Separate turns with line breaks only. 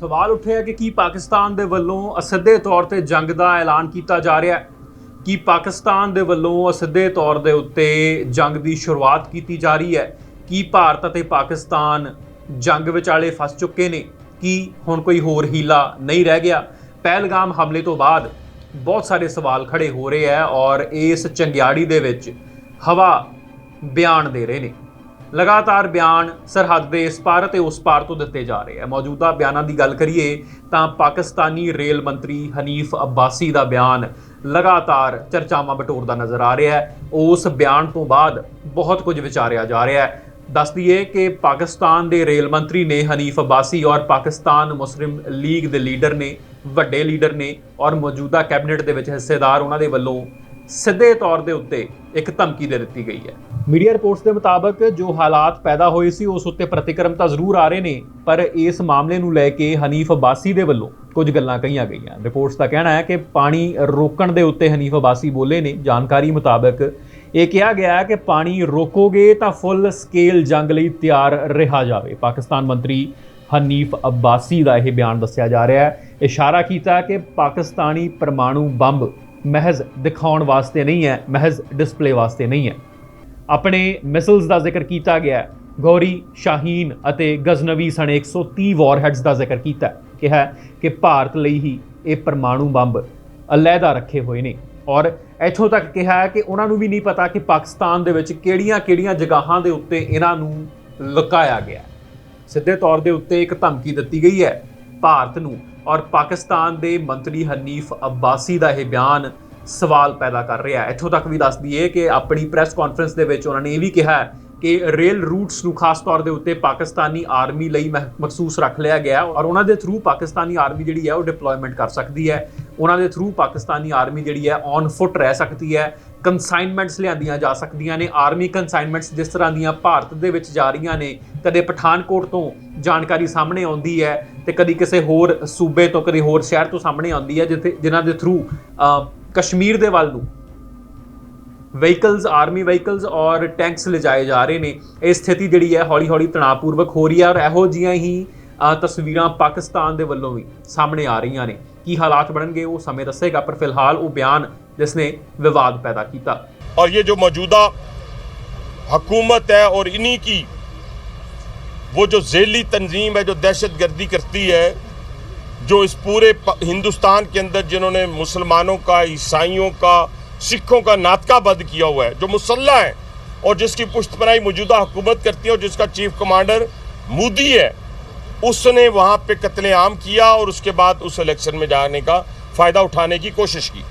ਸਵਾਲ ਉੱਠਿਆ ਕਿ ਕੀ ਪਾਕਿਸਤਾਨ ਦੇ ਵੱਲੋਂ ਅਸਿੱਧੇ ਤੌਰ ਤੇ ਜੰਗ ਦਾ ਐਲਾਨ ਕੀਤਾ ਜਾ ਰਿਹਾ ਹੈ? ਕੀ ਪਾਕਿਸਤਾਨ ਦੇ ਵੱਲੋਂ ਅਸਿੱਧੇ ਤੌਰ ਦੇ ਉੱਤੇ ਜੰਗ ਦੀ ਸ਼ੁਰੂਆਤ ਕੀਤੀ ਜਾ ਰਹੀ ਹੈ? ਕੀ ਭਾਰਤ ਅਤੇ ਪਾਕਿਸਤਾਨ ਜੰਗ ਵਿਚਾਲੇ ਫਸ ਚੁੱਕੇ ਨੇ? ਕੀ ਹੁਣ ਕੋਈ ਹੋਰ ਹੀਲਾ ਨਹੀਂ ਰਹਿ ਗਿਆ? ਪਹਿਲਗਾਮ ਹਮਲੇ ਤੋਂ ਬਾਅਦ ਬਹੁਤ ਸਾਰੇ ਸਵਾਲ ਖੜੇ ਹੋ ਰਹੇ ਹੈ ਔਰ ਇਸ ਚੰਗਿਆੜੀ ਦੇ ਵਿੱਚ ਹਵਾ ਬਿਆਨ ਦੇ ਰਹੇ ਨੇ। ਲਗਾਤਾਰ ਬਿਆਨ ਸਰਹੱਦ ਦੇ ਇਸ ਪਾਰ ਅਤੇ ਉਸ ਪਾਰ ਤੋਂ ਦਿੱਤੇ ਜਾ ਰਹੇ ਹੈ। ਮੌਜੂਦਾ ਬਿਆਨਾਂ ਦੀ ਗੱਲ ਕਰੀਏ ਤਾਂ ਪਾਕਿਸਤਾਨੀ ਰੇਲ ਮੰਤਰੀ ਹਨੀਫ ਅਬਾਸੀ ਦਾ ਬਿਆਨ ਲਗਾਤਾਰ ਚਰਚਾਵਾਂ ਬਟੋਰਦਾ ਨਜ਼ਰ ਆ ਰਿਹਾ ਹੈ। ਉਸ ਬਿਆਨ ਤੋਂ ਬਾਅਦ ਬਹੁਤ ਕੁਝ ਵਿਚਾਰਿਆ ਜਾ ਰਿਹਾ ਹੈ। ਦੱਸ ਦਈਏ ਕਿ ਪਾਕਿਸਤਾਨ ਦੇ ਰੇਲ ਮੰਤਰੀ ਨੇ ਹਨੀਫ ਅਬਾਸੀ ਔਰ ਪਾਕਿਸਤਾਨ ਮੁਸਲਿਮ ਲੀਗ ਦੇ ਲੀਡਰ ਨੇ, ਵੱਡੇ ਲੀਡਰ ਨੇ ਔਰ ਮੌਜੂਦਾ ਕੈਬਨਿਟ ਦੇ ਵਿੱਚ ਹਿੱਸੇਦਾਰ ਉਹਨਾਂ ਦੇ ਵੱਲੋਂ ਸਿੱਧੇ ਤੌਰ ਦੇ ਉੱਤੇ ਇੱਕ ਧਮਕੀ ਦੇ ਦਿੱਤੀ ਗਈ ਹੈ। ਮੀਡੀਆ ਰਿਪੋਰਟਸ ਦੇ ਮੁਤਾਬਕ ਜੋ ਹਾਲਾਤ ਪੈਦਾ ਹੋਏ ਸੀ, ਉਸ ਉੱਤੇ ਪ੍ਰਤੀਕਰਮ ਤਾਂ ਜ਼ਰੂਰ ਆ ਰਹੇ ਨੇ, ਪਰ ਇਸ ਮਾਮਲੇ ਨੂੰ ਲੈ ਕੇ ਹਨੀਫ ਅਬਾਸੀ ਦੇ ਵੱਲੋਂ ਕੁਝ ਗੱਲਾਂ ਕਹੀਆਂ ਗਈਆਂ। ਰਿਪੋਰਟਸ ਦਾ ਕਹਿਣਾ ਹੈ ਕਿ ਪਾਣੀ ਰੋਕਣ ਦੇ ਉੱਤੇ ਹਨੀਫ ਅਬਾਸੀ ਬੋਲੇ ਨੇ। ਜਾਣਕਾਰੀ ਮੁਤਾਬਕ ਇਹ ਕਿਹਾ ਗਿਆ ਕਿ ਪਾਣੀ ਰੋਕੋਗੇ ਤਾਂ ਫੁੱਲ ਸਕੇਲ ਜੰਗ ਲਈ ਤਿਆਰ ਰਿਹਾ ਜਾਵੇ। ਪਾਕਿਸਤਾਨ ਮੰਤਰੀ ਹਨੀਫ ਅਬਾਸੀ ਦਾ ਇਹ ਬਿਆਨ ਦੱਸਿਆ ਜਾ ਰਿਹਾ ਹੈ। ਇਸ਼ਾਰਾ ਕੀਤਾ ਕਿ ਪਾਕਿਸਤਾਨੀ ਪਰਮਾਣੂ ਬੰਬ ਮਹਿਜ਼ ਦਿਖਾਉਣ ਵਾਸਤੇ ਨਹੀਂ ਹੈ, ਮਹਿਜ਼ ਡਿਸਪਲੇ ਵਾਸਤੇ ਨਹੀਂ ਹੈ। ਆਪਣੇ ਮਿਸਲਸ ਦਾ ਜ਼ਿਕਰ ਕੀਤਾ ਗਿਆ ਹੈ। ਗੌਰੀ ਸ਼ਾਹੀਨ ਅਤੇ ਗਜ਼ਨਵੀ ਸਣੇ 130 ਵਾਰਹੈਡਸ ਦਾ ਜ਼ਿਕਰ ਕੀਤਾ ਕਿਹਾ ਕਿ ਭਾਰਤ ਲਈ ਹੀ ਇਹ ਪਰਮਾਣੂ ਬੰਬ ਅਲੱਗਾ ਰੱਖੇ ਹੋਏ ਨੇ। ਔਰ ਇੱਥੋਂ ਤੱਕ ਕਿਹਾ ਕਿ ਉਹਨਾਂ ਨੂੰ ਵੀ ਨਹੀਂ ਪਤਾ ਕਿ ਪਾਕਿਸਤਾਨ ਦੇ ਵਿੱਚ ਕਿਹੜੀਆਂ-ਕਿਹੜੀਆਂ ਜਗ੍ਹਾਵਾਂ ਦੇ ਉੱਤੇ ਇਹਨਾਂ ਨੂੰ ਲੁਕਾਇਆ ਗਿਆ ਸਿੱਧੇ ਤੌਰ ਦੇ ਉੱਤੇ ਇੱਕ ਧਮਕੀ ਦਿੱਤੀ ਗਈ ਹੈ। ਭਾਰਤ ਨੂੰ ਔਰ ਪਾਕਿਸਤਾਨ ਦੇ ਮੰਤਰੀ ਹਨੀਫ ਅਬਾਸੀ ਦਾ ਇਹ ਬਿਆਨ ਸਵਾਲ ਪੈਦਾ ਕਰ ਰਿਹਾ ਹੈ। ਇੱਥੋਂ ਤੱਕ ਵੀ ਦੱਸ ਦਈਏ ਕਿ ਆਪਣੀ ਪ੍ਰੈਸ ਕਾਨਫਰੰਸ ਦੇ ਵਿੱਚ ਉਹਨਾਂ ਨੇ ਇਹ ਵੀ ਕਿਹਾ ਕਿ ਰੇਲ ਰੂਟਸ ਨੂੰ ਖਾਸ ਤੌਰ ਦੇ ਉੱਤੇ ਪਾਕਿਸਤਾਨੀ ਆਰਮੀ ਲਈ ਮਖਸੂਸ ਰੱਖ ਲਿਆ ਗਿਆ ਔਰ ਉਹਨਾਂ ਦੇ ਥਰੂ ਪਾਕਿਸਤਾਨੀ ਆਰਮੀ ਜਿਹੜੀ ਹੈ ਉਹ ਡਿਪਲੋਇਮੈਂਟ ਕਰ ਸਕਦੀ ਹੈ। ਉਹਨਾਂ ਦੇ ਥਰੂ ਪਾਕਿਸਤਾਨੀ ਆਰਮੀ ਜਿਹੜੀ ਹੈ ਔਨ ਫੁੱਟ ਰਹਿ ਸਕਦੀ ਹੈ। ਕਨਸਾਈਨਮੈਂਟਸ ਲਿਆਂਦੀਆਂ ਜਾ ਸਕਦੀਆਂ ਨੇ। ਆਰਮੀ ਕਨਸਾਈਨਮੈਂਟਸ ਜਿਸ ਤਰ੍ਹਾਂ ਦੀਆਂ ਭਾਰਤ ਦੇ ਵਿੱਚ ਜਾ ਰਹੀਆਂ ਨੇ, ਕਦੇ ਪਠਾਨਕੋਟ ਤੋਂ ਜਾਣਕਾਰੀ ਸਾਹਮਣੇ ਆਉਂਦੀ ਹੈ ਤੇ ਕਦੀ ਕਿਸੇ ਹੋਰ ਸੂਬੇ ਤੋਂ, ਕਦੇ ਹੋਰ ਸ਼ਹਿਰ ਤੋਂ ਸਾਹਮਣੇ ਆਉਂਦੀ ਹੈ, ਜਿੱਥੇ ਜਿਨ੍ਹਾਂ ਦੇ ਥਰੂ ਕਸ਼ਮੀਰ ਦੇ ਵੱਲ ਨੂੰ ਵਹੀਕਲਸ ਆਰਮੀ ਵਹੀਕਲਸ ਔਰ ਟੈਂਕਸ ਲਿਜਾਏ ਜਾ ਰਹੇ ਨੇ। ਇਹ ਸਥਿਤੀ ਜਿਹੜੀ ਹੈ ਹੌਲੀ ਹੌਲੀ ਤਣਾਅਪੂਰਵਕ ਹੋ ਰਹੀ ਹੈ ਔਰ ਇਹੋ ਜੀਆਂ ਹੀ ਤਸਵੀਰਾਂ ਪਾਕਿਸਤਾਨ ਦੇ ਵੱਲੋਂ ਵੀ ਸਾਹਮਣੇ ਆ ਰਹੀਆਂ ਨੇ। ਕੀ ਹਾਲਾਤ ਬਣਨਗੇ ਉਹ ਸਮੇਂ ਦੱਸੇਗਾ, ਪਰ ਫਿਲਹਾਲ ਉਹ ਬਿਆਨ जिसने विवाद पैदा किया।
और ये जो मौजूदा हुकूमत है और इन्हीं की, वो जो झेली तंजीम है, जो दहशत गर्दी करती है, जो इस पूरे हिंदुस्तान के अंदर जिन्होंने मुसलमानों का, ईसाइयों का, सिखों का नातका बद किया हुआ है, जो मुसल्ला है, और जिसकी पुष्टपनाई मौजूदा हुकूमत करती है और जिसका चीफ कमांडर मोदी है, उसने वहाँ पे कत्लेआम किया और उसके बाद उस इलेक्शन में जाने का फ़ायदा उठाने की कोशिश की।